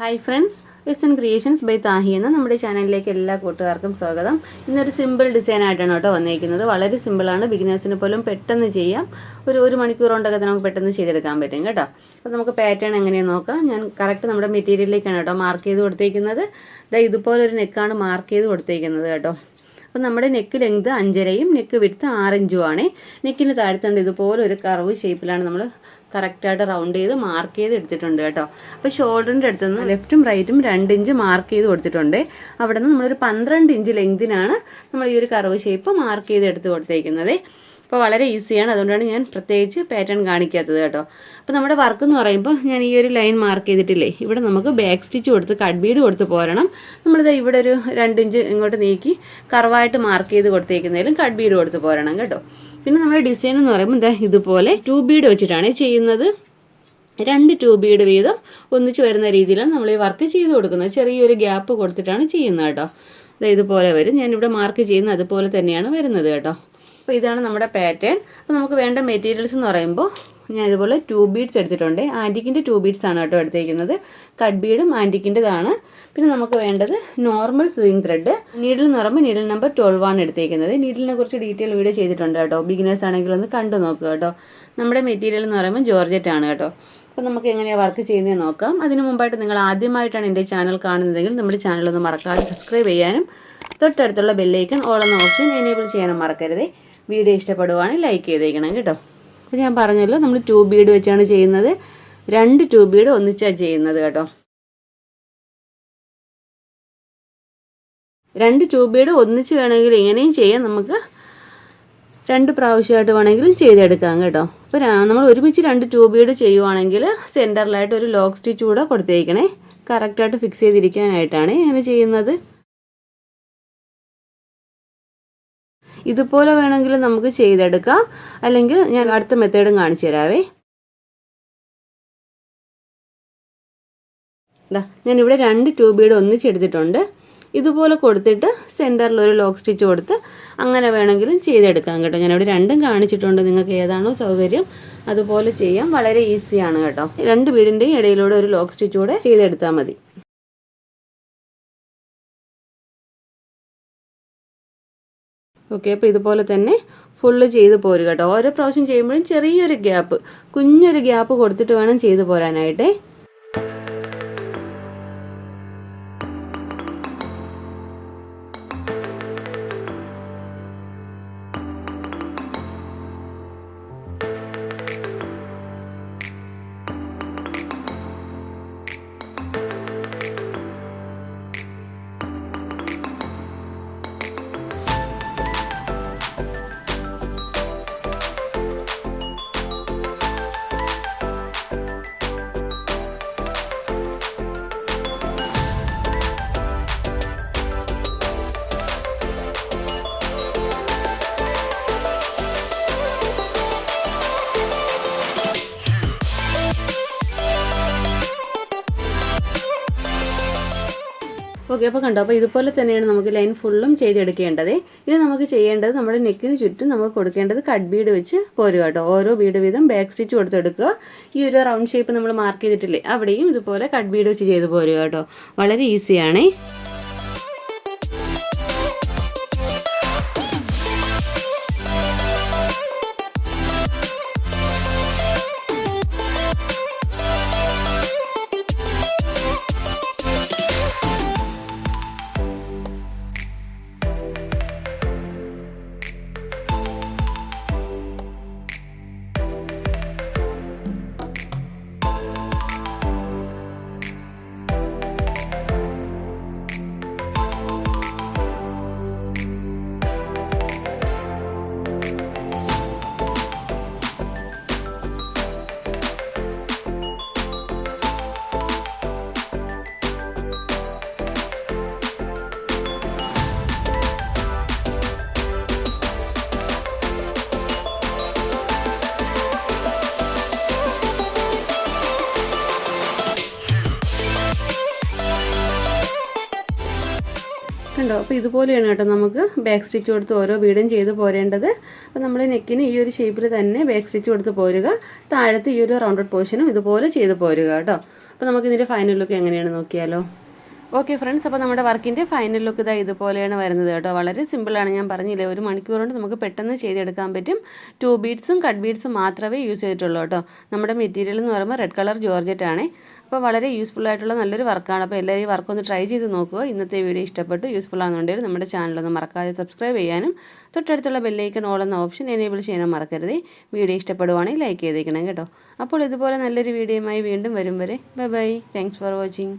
Hi friends S N creations by Thahi എന്ന നമ്മുടെ ചാനലിലേക്ക് എല്ലാ കൂട്ടുകാർക്കും സ്വാഗതം. ഇന്നൊരു സിമ്പിൾ ഡിസൈൻ ആയിട്ടാണ് കേട്ടോ വന്നിരിക്കുന്നത് വളരെ സിമ്പിളാണ് ബിഗിനേഴ്സിന് പോലും പെട്ടെന്ന് ചെയ്യാം. ഒരു ഒരു മണിക്കൂർ കൊണ്ടൊക്കെ നമുക്ക് പെട്ടെന്ന് ചെയ്തെടുക്കാൻ പറ്റും കേട്ടോ. അപ്പോൾ നമുക്ക് പാറ്റേൺ എങ്ങനെയാണെന്ന് നോക്കാം. ഞാൻ കറക്റ്റ് നമ്മുടെ മെറ്റീരിയലിലേക്കാണ് കേട്ടോ മാർക്ക് ചെയ്ത് കൊടുത്തേക്കുന്നത്. ദാ ഇതുപോലെ ഒരു നെക്കാണ് മാർക്ക് ചെയ്ത് കൊടുത്തേക്കുന്നത് കേട്ടോ. അപ്പോൾ നമ്മുടെ നെക്ക് ലെങ്ത് അഞ്ചരയും നെക്ക് വിടുത്ത് ആറിഞ്ചും ആണ്. നെക്കിന് താഴ്ത്തേണ്ട ഇതുപോലെ ഒരു കർവ് ഷേപ്പിലാണ് നമ്മൾ കറക്റ്റായിട്ട് റൗണ്ട് ചെയ്ത് മാർക്ക് ചെയ്ത് എടുത്തിട്ടുണ്ട് കേട്ടോ. അപ്പോൾ ഷോൾഡറിന്റെ അടുത്ത് നിന്ന് ലെഫ്റ്റും റൈറ്റും രണ്ട് ഇഞ്ച് മാർക്ക് ചെയ്ത് കൊടുത്തിട്ടുണ്ട്. അവിടെ നിന്ന് നമ്മളൊരു പന്ത്രണ്ട് ഇഞ്ച് ലെങ്തിനാണ് നമ്മൾ ഈ ഒരു കർവ് ഷേപ്പ് മാർക്ക് ചെയ്ത് എടുത്ത് കൊടുത്തേക്കുന്നത്. അപ്പോൾ വളരെ ഈസിയാണ്. അതുകൊണ്ടാണ് ഞാൻ പ്രത്യേകിച്ച് പാറ്റേൺ കാണിക്കാത്തത് കേട്ടോ. അപ്പോൾ നമ്മുടെ വർക്ക് എന്ന് പറയുമ്പോൾ ഞാൻ ഈ ഒരു ലൈൻ മാർക്ക് ചെയ്തിട്ടില്ലേ? ഇവിടെ നമുക്ക് ബാക്ക് സ്റ്റിച്ച് കൊടുത്ത് കട്ട് ബീഡ് കൊടുത്ത് പോരണം. നമ്മളിത് ഇവിടെ ഒരു രണ്ട് ഇഞ്ച് ഇങ്ങോട്ട് നീക്കി കറവായിട്ട് മാർക്ക് ചെയ്ത് കൊടുത്തേക്കുന്നതിലും കട്ട് ബീഡ് കൊടുത്ത് പോരണം കേട്ടോ. പിന്നെ നമ്മുടെ ഡിസൈൻ എന്ന് പറയുമ്പോൾ എന്താ ഇതുപോലെ ടൂ ബീഡ് വെച്ചിട്ടാണ് ചെയ്യുന്നത്. രണ്ട് ടൂ ബീഡ് വീതം ഒന്നിച്ച് വരുന്ന രീതിയിലാണ് നമ്മൾ ഈ വർക്ക് ചെയ്ത് കൊടുക്കുന്നത്. ചെറിയൊരു ഗ്യാപ്പ് കൊടുത്തിട്ടാണ് ചെയ്യുന്നത് കേട്ടോ. ഇതുപോലെ വരും. ഞാനിവിടെ മാർക്ക് ചെയ്യുന്ന അതുപോലെ തന്നെയാണ് വരുന്നത് കേട്ടോ. അപ്പോൾ ഇതാണ് നമ്മുടെ പാറ്റേൺ അപ്പോൾ നമുക്ക് വേണ്ട മെറ്റീരിയൽസ് എന്ന് പറയുമ്പോൾ ഞാൻ ഇതുപോലെ ടൂ ബീഡ്സ് എടുത്തിട്ടുണ്ട്. ആന്റിക്കിന്റെ ടൂ ബീഡ്സ് ആണ് കേട്ടോ എടുത്തിരിക്കുന്നത് കട്ട് ബീഡും ആന്റിക്കിന്റെതാണ് പിന്നെ നമുക്ക് വേണ്ടത് നോർമൽ സ്വിങ് ത്രെഡ് നീഡിൽ എന്ന് പറയുമ്പോൾ നീഡിൽ നമ്പർ ട്വൽവ് ആണ് എടുത്തിരിക്കുന്നത് നീഡിലിനെ കുറിച്ച് ഡീറ്റെയിൽ വീഡിയോ ചെയ്തിട്ടുണ്ട് കേട്ടോ. ബിഗിനേഴ്സ് ആണെങ്കിൽ ഒന്ന് കണ്ടു നോക്കുക കേട്ടോ. നമ്മുടെ മെറ്റീരിയൽ എന്ന് പറയുമ്പോൾ ജോർജറ്റ് ആണ് കേട്ടോ. അപ്പോൾ നമുക്ക് എങ്ങനെയാണ് വർക്ക് ചെയ്യുന്നത് നോക്കാം. അതിന് മുമ്പായിട്ട് നിങ്ങൾ ആദ്യമായിട്ടാണ് എന്റെ ചാനൽ കാണുന്നതെങ്കിൽ നമ്മുടെ ചാനൽ ഒന്ന് മറക്കാതെ സബ്സ്ക്രൈബ് ചെയ്യാനും തൊട്ടടുത്തുള്ള ബെല്ലൈക്കൺ എന്ന ഓപ്ഷൻ എനേബിൾ ചെയ്യാനും മറക്കരുതേ. വീഡിയോ ഇഷ്ടപ്പെടുവാണെങ്കിൽ ലൈക്ക് ചെയ്തേക്കണം കേട്ടോ. അപ്പോൾ ഞാൻ പറഞ്ഞല്ലോ നമ്മൾ ടൂ ബീഡ് വെച്ചാണ് ചെയ്യുന്നത്. രണ്ട് ടൂ ബീഡ് ഒന്നിച്ചാണ് ചെയ്യുന്നത് കേട്ടോ. രണ്ട് ടൂ ബീഡ് ഒന്നിച്ച് വേണമെങ്കിൽ ഇങ്ങനെയും ചെയ്യാം. നമുക്ക് രണ്ട് പ്രാവശ്യമായിട്ട് വേണമെങ്കിലും ചെയ്തെടുക്കാം കേട്ടോ. അപ്പോൾ നമ്മൾ ഒരുമിച്ച് രണ്ട് ട്യൂബ് ബീഡ് ചെയ്യുവാണെങ്കിൽ സെന്ററിലായിട്ട് ഒരു ലോക്ക് സ്റ്റിച്ച് കൂടെ കൊടുത്തേക്കണേ. കറക്റ്റായിട്ട് ഫിക്സ് ചെയ്തിരിക്കാനായിട്ടാണ് ഇങ്ങനെ ചെയ്യുന്നത്. ഇതുപോലെ വേണമെങ്കിൽ നമുക്ക് ചെയ്തെടുക്കാം. അല്ലെങ്കിൽ ഞാൻ അടുത്ത മെത്തേഡും കാണിച്ചു തരാവേ. ഞാനിവിടെ രണ്ട് ട്യൂബീഡ് ഒന്നിച്ചെടുത്തിട്ടുണ്ട് ഇതുപോലെ കൊടുത്തിട്ട് സെന്ററിൽ ഒരു ലോക്ക് സ്റ്റിച്ച് കൊടുത്ത് അങ്ങനെ വേണമെങ്കിലും ചെയ്തെടുക്കാം കേട്ടോ. ഞാനിവിടെ രണ്ടും കാണിച്ചിട്ടുണ്ട്. നിങ്ങൾക്ക് ഏതാണോ സൗകര്യം അതുപോലെ ചെയ്യാം. വളരെ ഈസിയാണ് കേട്ടോ. രണ്ട് വീടിന്റെയും ഇടയിലൂടെ ഒരു ലോക്ക് സ്റ്റിച്ചൂടെ ചെയ്തെടുത്താൽ മതി. ഓക്കെ അപ്പോൾ ഇതുപോലെ തന്നെ ഫുള്ള് ചെയ്ത് പോരുക കേട്ടോ. ഓരോ പ്രാവശ്യം ചെയ്യുമ്പോഴും ചെറിയൊരു ഗ്യാപ്പ് കുഞ്ഞൊരു ഗ്യാപ്പ് കൊടുത്തിട്ട് വേണം ചെയ്ത് പോരാനായിട്ടേ. ഓക്കെ അപ്പോൾ കണ്ടോ അപ്പോൾ ഇതുപോലെ തന്നെയാണ് നമുക്ക് ലൈൻ ഫുള്ളും ചെയ്തെടുക്കേണ്ടത്. ഇനി നമുക്ക് ചെയ്യേണ്ടത് നമ്മുടെ നെക്കിന് ചുറ്റും നമുക്ക് കൊടുക്കേണ്ടത് കട്ട് ബീഡ് വെച്ച് പോരുക കേട്ടോ. ഓരോ ബീഡ് വീതം ബാക്ക് സ്റ്റിച്ച് കൊടുത്തെടുക്കുക. ഈ ഒരു റൗണ്ട് ഷേപ്പ് നമ്മൾ മാർക്ക് ചെയ്തിട്ടില്ലേ അവിടെയും ഇതുപോലെ കട്ട് ബീഡ് വെച്ച് ചെയ്ത് പോരുക കേട്ടോ. വളരെ ഈസിയാണേ കണ്ടോ? അപ്പോൾ ഇതുപോലെയാണ് കേട്ടോ നമുക്ക് ബാക്ക് സ്റ്റിച്ച് കൊടുത്ത് ഓരോ വീടും ചെയ്ത് പോരേണ്ടത്. അപ്പോൾ നമ്മൾ നെക്കിന് ഈ ഒരു ഷേപ്പിൽ തന്നെ ബാക്ക് സ്റ്റിച്ച് കൊടുത്ത് പോരുക. താഴത്ത് ഈ ഒരു റൗണ്ടഡ് പോർഷനും ഇതുപോലെ ചെയ്ത് പോരുക കേട്ടോ. അപ്പോൾ നമുക്കിതിന്റെ ഫൈനൽ ലുക്ക് എങ്ങനെയാണ് നോക്കിയാലോ? ഓക്കെ ഫ്രണ്ട്സ് അപ്പോൾ നമ്മുടെ വർക്കിന്റെ ഫൈനൽ ലുക്ക് ഇതാ ഇതുപോലെയാണ് വരുന്നത് കേട്ടോ. വളരെ സിമ്പിളാണ് ഞാൻ പറഞ്ഞില്ലേ ഒരു മണിക്കൂർ കൊണ്ട് നമുക്ക് പെട്ടെന്ന് ചെയ്തെടുക്കാൻ പറ്റും. ടു ബീഡ്സും കട്ട് ബീഡ്സും മാത്രമേ യൂസ് ചെയ്തിട്ടുള്ളൂ കേട്ടോ. നമ്മുടെ മെറ്റീരിയൽ എന്ന് പറയുമ്പോൾ റെഡ് കളർ ജോർജറ്റ് ആണ്. അപ്പോൾ വളരെ യൂസ്ഫുൾ ആയിട്ടുള്ള നല്ലൊരു വർക്കാണ് അപ്പോൾ എല്ലാവരും ഈ വർക്ക് ഒന്ന് ട്രൈ ചെയ്ത് നോക്കുക. ഇന്നത്തെ വീഡിയോ ഇഷ്ടപ്പെട്ടു യൂസ്ഫുൾ ആണെന്നുണ്ടെങ്കിൽ നമ്മുടെ ചാനലൊന്ന് മറക്കാതെ സബ്സ്ക്രൈബ് ചെയ്യാനും തൊട്ടടുത്തുള്ള ബെല്ലൈക്കൺ ഓൾ എന്ന ഓപ്ഷൻ എനേബിൾ ചെയ്യാനും മറക്കരുത്. വീഡിയോ ഇഷ്ടപ്പെടുവാണെങ്കിൽ ലൈക്ക് ചെയ്തേക്കണം കേട്ടോ. അപ്പോൾ ഇതുപോലെ നല്ലൊരു വീഡിയോയുമായി വീണ്ടും വരും വരെ. Bye bye thanks for watching